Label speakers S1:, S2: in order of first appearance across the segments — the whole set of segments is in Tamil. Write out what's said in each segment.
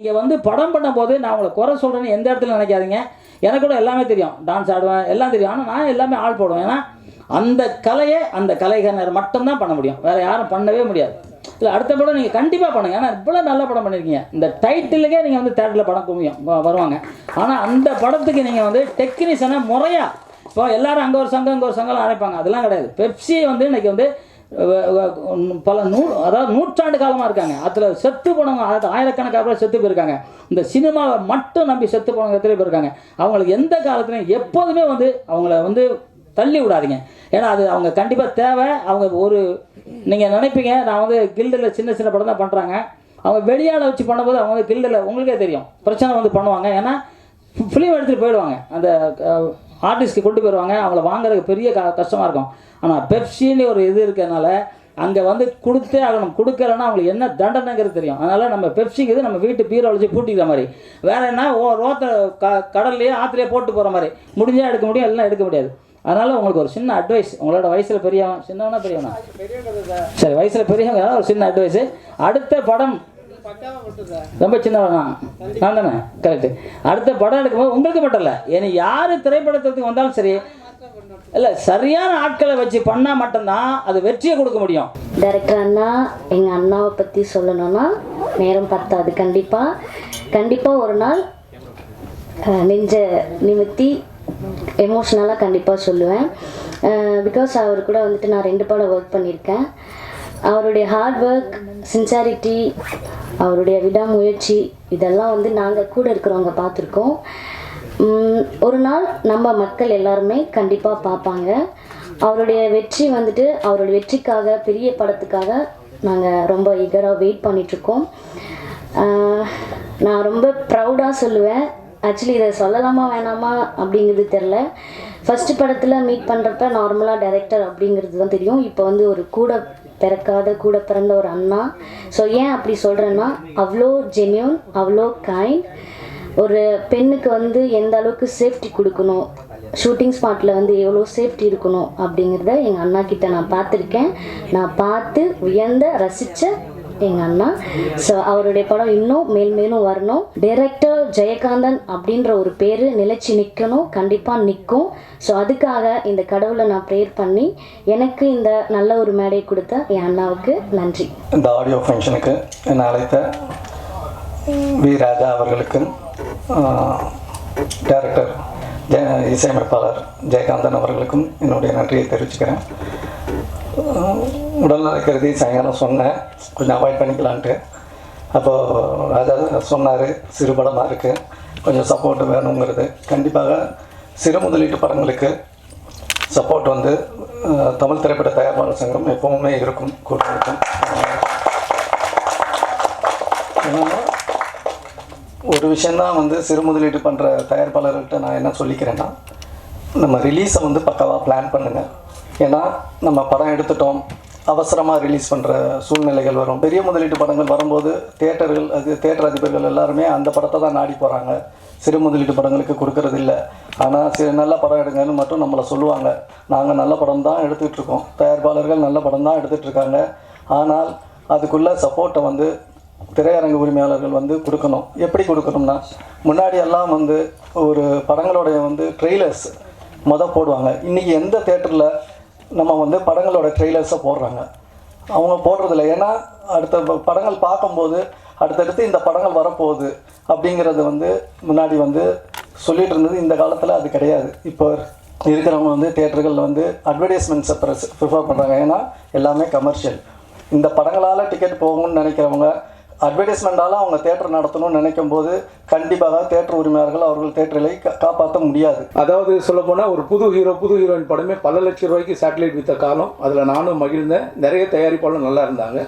S1: நீங்கள் வந்து படம் பண்ணும்போது நான் உங்களை குறை சொல்கிறேன்னு எந்த இடத்துல நினைக்காதீங்க. எனக்கு கூட எல்லாமே தெரியும். டான்ஸ் ஆடுவேன் எல்லாம் தெரியும். ஆனால் நான் எல்லாமே ஆள் போடுவேன். ஏன்னா அந்த கலையை அந்த கலைஞர் மட்டும்தான் பண்ண முடியும். வேறு யாரும் பண்ணவே முடியாது. இல்லை அடுத்த படம் நீங்கள் கண்டிப்பாக பண்ணுங்கள் ஏன்னா இவ்வளோ நல்ல படம் பண்ணியிருக்கீங்க இந்த டைட்டிலுக்கே நீங்கள் வந்து தேட்டரில் படம் குவியும் வருவாங்க. ஆனால் அந்த படத்துக்கு நீங்கள் வந்து டெக்னீஷியனை முறையாக இப்போ எல்லாரும் அங்கே ஒரு சங்கம் இங்கே ஒரு சங்கம்லாம் அழைப்பாங்க அதெல்லாம் கிடையாது. பெப்சி வந்து இன்றைக்கி வந்து பல நூ அதாவது நூற்றாண்டு காலமாக இருக்காங்க. அதில் செத்து போனவங்க அதாவது ஆயிரக்கணக்காக பேர் செத்து போயிருக்காங்க. இந்த சினிமாவை மட்டும் நம்பி செத்து போனவங்க எத்தனை பேர் இருக்காங்க? அவங்களுக்கு எந்த காலத்துலையும் எப்போதுமே வந்து அவங்கள வந்து தள்ளி விடாதீங்க. ஏன்னா அது அவங்க கண்டிப்பாக தேவை. அவங்க ஒரு நீங்கள் நினைப்பீங்க நான் வந்து கில்டில் சின்ன சின்ன படம் தான் பண்ணுறாங்க அவங்க வெளியால் வச்சு பண்ணும்போது அவங்க வந்து கில்டில் உங்களுக்கே தெரியும். பிரச்சனை வந்து பண்ணுவாங்க. ஏன்னா ஃபிலிம் எடுத்துகிட்டு போயிடுவாங்க. அந்த ஆர்டிஸ்ட்க்கு கொண்டு போயிடுவாங்க அவங்கள வாங்குறதுக்கு பெரிய க கஷ்டமாக இருக்கும். ஆனால் பெப்சின்னு ஒரு இது இருக்கிறதுனால அங்கே வந்து கொடுத்தே ஆகணும். கொடுக்கலன்னா அவங்களுக்கு என்ன தண்டனைங்கிறது தெரியும். அதனால் நம்ம பெப்சிங்கிறது நம்ம வீட்டு பீரோ வச்சு பூட்டிக்கிற மாதிரி. வேற என்ன ஓ ரோத்த க கடல்லையே ஆற்றுலையே போட்டு போகிற மாதிரி. முடிஞ்சால் எடுக்க முடியும் எல்லாம் எடுக்க முடியாது. அதனால் உங்களுக்கு ஒரு சின்ன அட்வைஸ் உங்களோட வயசில் பெரியவன் சின்னவனா பெரியவனா? சரி. வயசில் பெரியவங்க ஒரு சின்ன அட்வைஸு அடுத்த படம் ரொம்ப சின்னவனா நான் தானே? கரெக்டு அடுத்த படம் எடுக்கும்போது உங்களுக்கு மட்டும் இல்லை. இனி யார் திரைப்படத்துக்கு வந்தாலும் சரி இல்லை சரியான ஆட்களை வச்சு பண்ணால் மட்டும்தான் அது வெற்றியை கொடுக்க முடியும்.
S2: டைரக்டர் அண்ணா எங்கள் அண்ணாவை பற்றி சொல்லணும்னா நேரம் பத்தாது. கண்டிப்பாக கண்டிப்பாக ஒரு நாள் நெஞ்ச நிமித்தி எமோஷ்னலாக கண்டிப்பாக சொல்லுவேன். பிகாஸ் அவர் கூட வந்துட்டு நான் ரெண்டு படம் ஒர்க் பண்ணியிருக்கேன். அவருடைய ஹார்ட் ஒர்க் சின்சாரிட்டி அவருடைய விடாமுயற்சி இதெல்லாம் வந்து நாங்கள் கூட இருக்கிறவங்க பார்த்துருக்கோம். ஒரு நாள் நம்ம மக்கள் எல்லாருமே கண்டிப்பாக பார்ப்பாங்க. அவருடைய வெற்றி வந்துட்டு அவருடைய வெற்றிக்காக பெரிய படத்துக்காக நாங்கள் ரொம்ப ஈகராக வெயிட் பண்ணிகிட்ருக்கோம் நான் ரொம்ப ப்ரௌடாக சொல்லுவேன். ஆக்சுவலி இதை சொல்லலாமா வேணாமா அப்படிங்கிறது தெரில ஃபஸ்ட்டு படத்தில் மீட் பண்ணுறப்ப நார்மலாக டைரக்டர் அப்படிங்கிறது தான் தெரியும். இப்போ வந்து ஒரு கூட பிறக்காத கூட பிறந்த ஒரு அண்ணா. ஸோ ஏன் அப்படி சொல்கிறேன்னா அவ்வளோ ஜென்யூன் அவ்வளோ கைண்ட் ஒரு பெண்ணுக்கு வந்து எந்த அளவுக்கு சேஃப்டி கொடுக்கணும்? ஷூட்டிங் ஸ்பாட்டில் வந்து எவ்வளோ சேஃப்டி இருக்கணும் அப்படிங்கிறத எங்கள் அண்ணா கிட்ட நான் பார்த்துருக்கேன். நான் பார்த்து உயர்ந்த ரசித்த எங்கள் அண்ணா ஸோ அவருடைய படம் இன்னும் மேல் மேலும் வரணும். டைரக்டர் ஜெயகாந்தன் அப்படின்ற ஒரு பேர் நிலைச்சி நிற்கணும் கண்டிப்பாக நிற்கும் ஸோ அதுக்காக இந்த கடவுளை நான் ப்ரேயர் பண்ணி எனக்கு இந்த நல்ல ஒரு மேடை கொடுத்த என் அண்ணாவுக்கு நன்றி.
S3: இந்த ஆடியோ ஃபங்க்ஷனுக்கு என்னை அழைத்த வி. ராஜா அவர்களுக்கு டைரக்டர் இசையமைப்பாளர் ஜெயகாந்தன் அவர்களுக்கும் என்னுடைய நன்றியை தெரிவிச்சுக்கிறேன். உடல்நல கருதி சாயங்காலம் சொன்னேன். கொஞ்சம் அவாய்ட் பண்ணிக்கலான்ட்டு. அப்போது ராஜா சொன்னார் சிறு படமாக இருக்குது கொஞ்சம் சப்போர்ட் வேணுங்கிறது. கண்டிப்பாக சிறு முதலீட்டு படங்களுக்கு சப்போர்ட் வந்து தமிழ் திரைப்பட தயாரிப்பாளர் சங்கம் எப்பவுமே இருக்கும் கொடுத்துருக்கும் இருக்கும் ஒரு விஷயந்தான் வந்து சிறு முதலீடு பண்ணுற தயாரிப்பாளர்கள்ட்ட நான் என்ன சொல்லிக்கிறேன்னா நம்ம ரிலீஸை வந்து பக்காவாக பிளான் பண்ணுங்கள் ஏன்னா நம்ம படம் எடுத்துட்டோம். அவசரமாக ரிலீஸ் பண்ணுற சூழ்நிலைகள் வரும். பெரிய முதலீட்டு படங்கள் வரும்போது தேட்டர்கள் அது தேட்டர் அதிபர்கள் எல்லாருமே அந்த படத்தை தான் நாடி போகிறாங்க சிறு முதலீட்டு படங்களுக்கு கொடுக்கறது இல்லை. ஆனால் சிறு நல்ல படம் எடுங்கன்னு மட்டும் நம்மளை சொல்லுவாங்க. நாங்கள் நல்ல படம் தான் எடுத்துகிட்டு இருக்கோம். தயாரிப்பாளர்கள் நல்ல படம் தான் எடுத்துகிட்டு இருக்காங்க. ஆனால் அதுக்குள்ள சப்போர்ட்டை வந்து திரையரங்கு உரிமையாளர்கள் வந்து கொடுக்கணும். எப்படி கொடுக்கணும்னா முன்னாடி எல்லாம் வந்து ஒரு படங்களுடைய வந்து ட்ரெய்லர்ஸ் மொதல் போடுவாங்க. இன்றைக்கி எந்த தேட்டரில் நம்ம வந்து படங்களோட ட்ரெய்லர்ஸை போடுறாங்க. அவங்க போடுறதில்ல. ஏன்னா அடுத்த ப- படங்கள் பார்க்கும்போது அடுத்தடுத்து இந்த படங்கள் வரப்போகுது அப்படிங்கிறது வந்து முன்னாடி வந்து சொல்லிட்டு இருந்தது. இந்த காலத்தில் அது கிடையாது. இப்போ இருக்கிறவங்க வந்து தேட்டர்களில் வந்து அட்வர்டைஸ்மெண்ட்ஸை ப்ரெஸ் ப்ரிஃபர் பண்ணுறாங்க ஏன்னா எல்லாமே கமர்ஷியல் இந்த படங்களால் டிக்கெட் போகணும்னு நினைக்கிறவங்க அட்வர்டைஸ்மெண்ட்டால் அவங்க தேட்டர் நடத்தணும்னு நினைக்கும் போது கண்டிப்பாக தேட்டர் உரிமையாளர்கள் அவர்கள் தேட்டர்களை காப்பாற்ற முடியாது.
S4: அதாவது சொல்லப்போனால் ஒரு புது ஹீரோ புது ஹீரோயின் படமே பல லட்சம் ரூபாய்க்கு சேட்டலைட் வித்த காலம். அதில் நானும் மகிழ்ந்தேன். நிறைய தயாரிப்பாளரும் நல்லா இருந்தாங்க.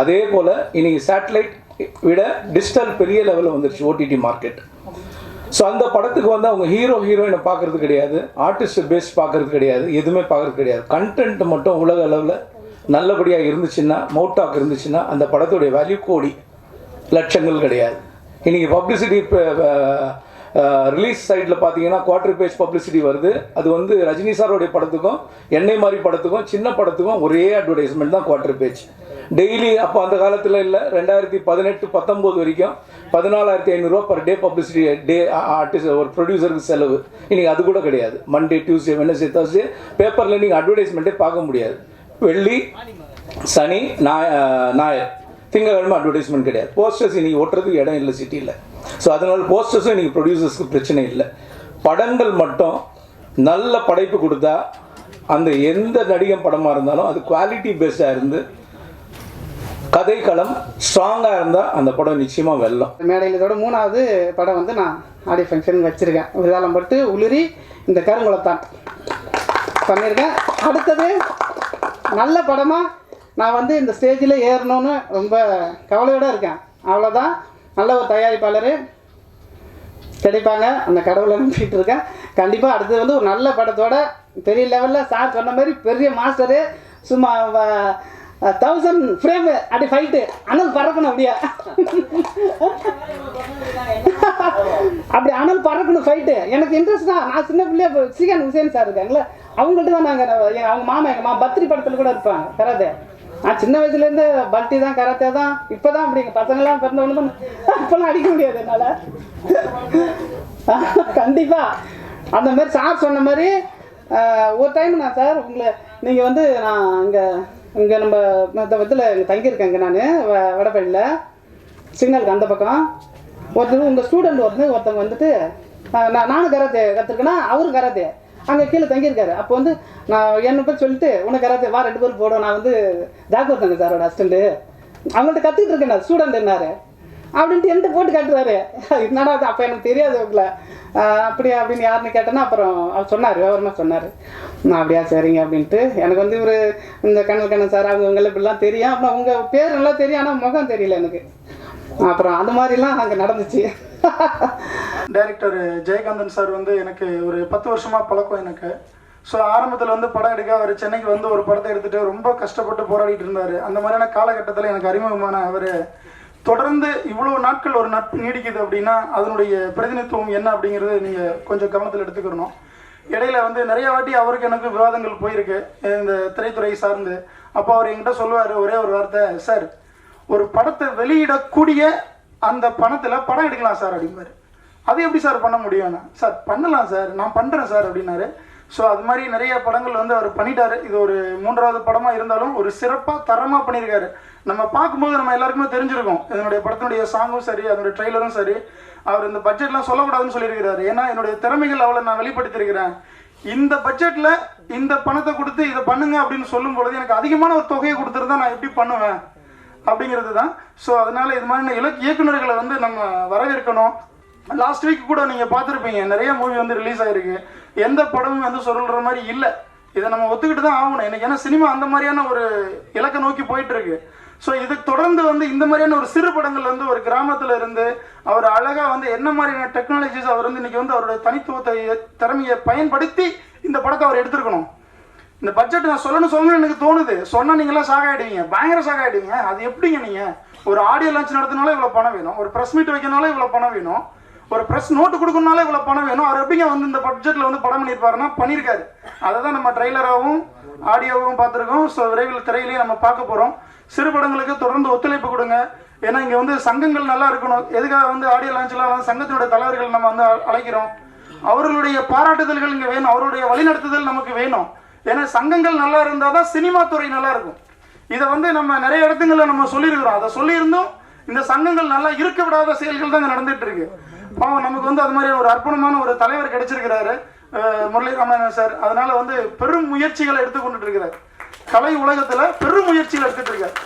S4: அதே போல் இன்னைக்கு சேட்டலைட் விட டிஜிட்டல் பெரிய லெவலில் வந்துருச்சு ஓடிடி மார்க்கெட் ஸோ அந்த படத்துக்கு வந்து அவங்க ஹீரோ ஹீரோயினை பார்க்குறது கிடையாது. ஆர்டிஸ்ட் பேஸ் பார்க்கறது கிடையாது. எதுவுமே பார்க்குறது கிடையாது. கண்டென்ட் மட்டும் உலக அளவில் நல்லபடியாக இருந்துச்சுன்னா மவுட்டாக் இருந்துச்சுன்னா அந்த படத்துடைய வேல்யூ கோடி. லட்சங்கள் கிடையாது. இன்றைக்கி பப்ளிசிட்டி ரிலீஸ் சைடில் பார்த்தீங்கன்னா குவார்டர் பேஜ் பப்ளிசிட்டி வருது. அது வந்து ரஜினி சாரோடைய படத்துக்கும் என்னை மாதிரி படத்துக்கும் சின்ன படத்துக்கும் ஒரே அட்வர்டைஸ்மெண்ட் தான் குவார்டர் பேஜ் டெய்லி அப்போ அந்த காலத்தில் இல்லை. ரெண்டாயிரத்தி பதினெட்டு பத்தொம்போது வரைக்கும் பதினாலாயிரத்தி ஐநூறுரூவா per day publicity day artist ஒரு ப்ரொடியூசருக்கு செலவு. இன்றைக்கி அது கூட கிடையாது. மண்டே டியூஸ்டே வெனஸ்டே தர்ஸ்டே பேப்பரில் நீங்கள் அட்வர்டைஸ்மெண்ட்டே பார்க்க முடியாது. வெள்ளி சனி ஞாய ஞாயிறு திங்கக்கிழமை அட்வர்டைஸ்மெண்ட் கிடையாது. போஸ்டர்ஸ் இன்றைக்கி ஓட்டுறதுக்கு இடம் இல்லை சிட்டியில் ஸோ அதனால் போஸ்டர்ஸும் இன்னைக்கு ப்ரொடியூசர்ஸ்க்கு பிரச்சனை இல்லை. படங்கள் மட்டும் நல்ல படைப்பு கொடுத்தா அந்த எந்த நடிகன் படமாக இருந்தாலும் அது குவாலிட்டி பேஸ்டாக இருந்து கதைக்களம் ஸ்ட்ராங்காக இருந்தால் அந்த படம் நிச்சயமாக வெல்லும்.
S5: மேடையில் இதோட மூணாவது படம் வந்து நான் ஆடியோ ஃபங்க்ஷன் வச்சுருக்கேன். விதாலம் பட்டு உளிரி இந்த கருங்குளத்தான். பண்ணியிருக்கேன் அடுத்தது நல்ல படமாக நான் வந்து இந்த ஸ்டேஜில் ஏறணும்னு ரொம்ப கவலையோடு இருக்கேன். அவ்வளோதான் நல்ல ஒரு தயாரிப்பாளர். கிடைப்பாங்க அந்த கடவுளை நம்பிட்டு இருக்கேன். கண்டிப்பாக அடுத்தது வந்து ஒரு நல்ல படத்தோட பெரிய லெவலில் சார் சொன்ன மாதிரி பெரிய மாஸ்டரு சும்மா தௌசண்ட் ஃப்ரேமு அப்படி ஃபைட்டு அனல் பறக்கணும் அப்படியா. அப்படி அனல் பறக்கணும் ஃபைட்டு எனக்கு இன்ட்ரெஸ்ட் தான். நான் சின்ன பிள்ளையா இப்போ ஸ்ரீகாந்த் ஹுசேன் சார் இருக்காங்களே அவங்கள்ட்ட தான் நாங்கள் அவங்க மாமா எங்கள் மா பத்ரி படத்தில் கூட இருப்பாங்க கராத்தே நான் சின்ன வயசுலேருந்து பல்ட்டி தான் கராத்தே தான். இப்போ தான் அப்படிங்க பசங்களாம் பிறந்தவங்க தான் இப்போலாம் அடிக்க முடியாது என்னால். கண்டிப்பாக அந்த மாதிரி சார் சொன்ன மாதிரி ஒரு டைம் நான் சார் உங்களை நீங்கள் வந்து நான் இங்கே இங்கே நம்ம மற்ற இதில் இங்கே தங்கியிருக்கேங்க நான் வடபள்ளியில். சிக்னலுக்கு அந்த பக்கம். ஒருத்தர் உங்கள் ஸ்டூடெண்ட் வந்து ஒருத்தவங்க வந்துட்டு நான் நானும் கராத்தே கற்றுருக்கேன்னா அவரும் கராத்தே. அங்கே கீழே தங்கியிருக்காரு. அப்போ வந்து நான் என்ன பேர் சொல்லிட்டு உனக்கு யாராவது வா ரெண்டு பேரும் போடும் நான் வந்து ஜாக்கு தங்க சாரோட அசிஸ்டண்ட்டு அவங்கள்ட்ட கற்றுக்கிட்டு இருக்கேன் நான் ஸ்டூடெண்ட் என்னாரு? அப்படின்ட்டு என்கிட்ட போட்டு காட்டுறாரு. என்னடா அது அப்போ எனக்கு தெரியாது உங்களை. அப்படியா அப்படின்னு யாருன்னு கேட்டேன்னா அப்புறம் அவர் சொன்னார். விவரமாக சொன்னார். நான் அப்படியா சரிங்க. அப்படின்ட்டு எனக்கு வந்து இவர் இந்த கண்ணல் கண்ணன் சார் அவங்க இவங்கெல்லாம் இப்படிலாம் தெரியும். அப்புறம் உங்கள் பேர் நல்லா தெரியும் ஆனால் முகம் தெரியல எனக்கு. அப்புறம் அந்த மாதிரிலாம் அங்கே நடந்துச்சு.
S6: டைரக்டர் ஜெயகாந்தன் சார் வந்து எனக்கு ஒரு பத்து வருஷமா பழக்கம் எனக்கு. ஸோ ஆரம்பத்தில் வந்து படம் எடுக்க அவர் சென்னைக்கு வந்து ஒரு படத்தை எடுத்துட்டு ரொம்ப கஷ்டப்பட்டு போராடிட்டு இருந்தார். அந்த மாதிரியான காலகட்டத்தில் எனக்கு அறிமுகமான அவர். தொடர்ந்து இவ்வளோ நாட்கள் ஒரு நட்பு நீடிக்குது அப்படின்னா அதனுடைய பிரதிநிதித்துவம் என்ன அப்படிங்கிறது நீங்கள் கொஞ்சம் கவனத்தில் எடுத்துக்கிறணும் இடையில வந்து நிறைய வாட்டி அவருக்கு எனக்கு விவாதங்கள் போயிருக்கு இந்த திரைத்துறை சார்ந்து. அப்போ அவர் என்கிட்ட சொல்லுவார் ஒரே ஒரு வார்த்தை சார் ஒரு படத்தை வெளியிடக்கூடிய அந்த பணத்தில் படம் எடுக்கலாம் சார் அப்படிம்பாரு. அது எப்படி சார் பண்ண முடியும்னா சார் பண்ணலாம் சார் நான் பண்ணுறேன் சார் அப்படின்னாரு. ஸோ அது மாதிரி நிறைய படங்கள் வந்து அவர் பண்ணிட்டாரு. இது ஒரு மூன்றாவது படமாக இருந்தாலும் ஒரு சிறப்பாக தரமாக பண்ணியிருக்காரு. நம்ம பார்க்கும்போது நம்ம எல்லாருக்குமே தெரிஞ்சிருக்கோம். இதனுடைய படத்தினுடைய சாங்கும் சரி அதனுடைய ட்ரெய்லரும் சரி. அவர் இந்த பட்ஜெட்லாம் சொல்லக்கூடாதுன்னு சொல்லியிருக்கிறாரு. ஏன்னா என்னுடைய திறமைகள் அவளை நான் வெளிப்படுத்தியிருக்கிறேன். இந்த பட்ஜெட்டில் இந்த பணத்தை கொடுத்து இதை பண்ணுங்க அப்படின்னு சொல்லும் பொழுது எனக்கு அதிகமான ஒரு தொகையை கொடுத்துருந்தா நான் எப்படி பண்ணுவேன்? அப்படிங்கிறது தான் ஸோ அதனால இது மாதிரி இலக்கு இயக்குநர்களை வந்து நம்ம வரவேற்கணும். லாஸ்ட் வீக் கூட நீங்கள் பார்த்துருப்பீங்க நிறைய மூவி வந்து ரிலீஸ் ஆயிருக்கு. எந்த படமும் வந்து சொல்கிற மாதிரி இல்லை. இதை நம்ம ஒத்துக்கிட்டு தான் ஆகணும். எனக்கு ஏன்னா சினிமா அந்த மாதிரியான ஒரு இலக்கை நோக்கி போயிட்டு இருக்கு ஸோ இதுக்கு தொடர்ந்து வந்து இந்த மாதிரியான ஒரு சிறு படங்கள் வந்து ஒரு கிராமத்தில் இருந்து அவர் அழகாக வந்து என்ன மாதிரியான டெக்னாலஜிஸ் அவர் வந்து இன்னைக்கு வந்து அவருடைய தனித்துவத்தை திறமையை பயன்படுத்தி இந்த படத்தை அவர் எடுத்திருக்கணும். இந்த பட்ஜெட் நான் சொல்லணும் சொல்லணும்னு எனக்கு தோணுது. சொன்னால் நீங்களாம் ஷாக் ஆயிடுவீங்க பயங்கர ஷாக் அது எப்படிங்க நீங்கள் ஒரு ஆடியோ லான்ச் நடத்தினாலும் இவ்வளோ பணம் வேணும். ஒரு ப்ரெஸ் மீட் வைக்கனாலும் இவ்வளோ பணம் வேணும். ஒரு ப்ரெஸ் நோட்டு கொடுக்கணும்னாலே இவ்வளோ பணம் வேணும். அவர் எப்படிங்க வந்து இந்த பட்ஜெட்டில் வந்து படம் பண்ணியிருப்பாருன்னா பண்ணியிருக்காரு. அதை தான் நம்ம ட்ரெய்லராகவும் ஆடியோவும் பார்த்துருக்கோம். ஸோ விரைவில் திரையிலையும் நம்ம பார்க்க போகிறோம் சிறு படங்களுக்கு தொடர்ந்து ஒத்துழைப்பு கொடுங்க. ஏன்னா இங்கே வந்து சங்கங்கள் நல்லா இருக்கணும். எதுக்காக வந்து ஆடியோ லான்ச்லாம் வந்து சங்கத்தினுடைய தலைவர்கள் நம்ம வந்து அழைக்கிறோம்? அவர்களுடைய பாராட்டுதல்கள் இங்கே வேணும். அவருடைய வழிநடத்துதல் நமக்கு வேணும். ஏன்னா சங்கங்கள் நல்லா இருந்தால் தான் சினிமா துறை நல்லா இருக்கும். இதை வந்து நம்ம நிறைய இடத்துங்களில் நம்ம சொல்லியிருக்கிறோம். அதை சொல்லியிருந்தோம் இந்த சங்கங்கள் நல்லா இருக்க விடாத செயல்கள் தான் நடந்துட்டு இருக்கு பாவம் நமக்கு வந்து அது மாதிரி ஒரு அற்புதமான ஒரு தலைவர் கிடைச்சிருக்கிறாரு அஹ் முரளி ராமநாதன் சார். அதனால வந்து பெரும் முயற்சிகளை எடுத்துக்கொண்டுட்டு இருக்கிறார். கலை உலகத்துல பெரும் முயற்சிகளை எடுத்துட்டு இருக்கார்.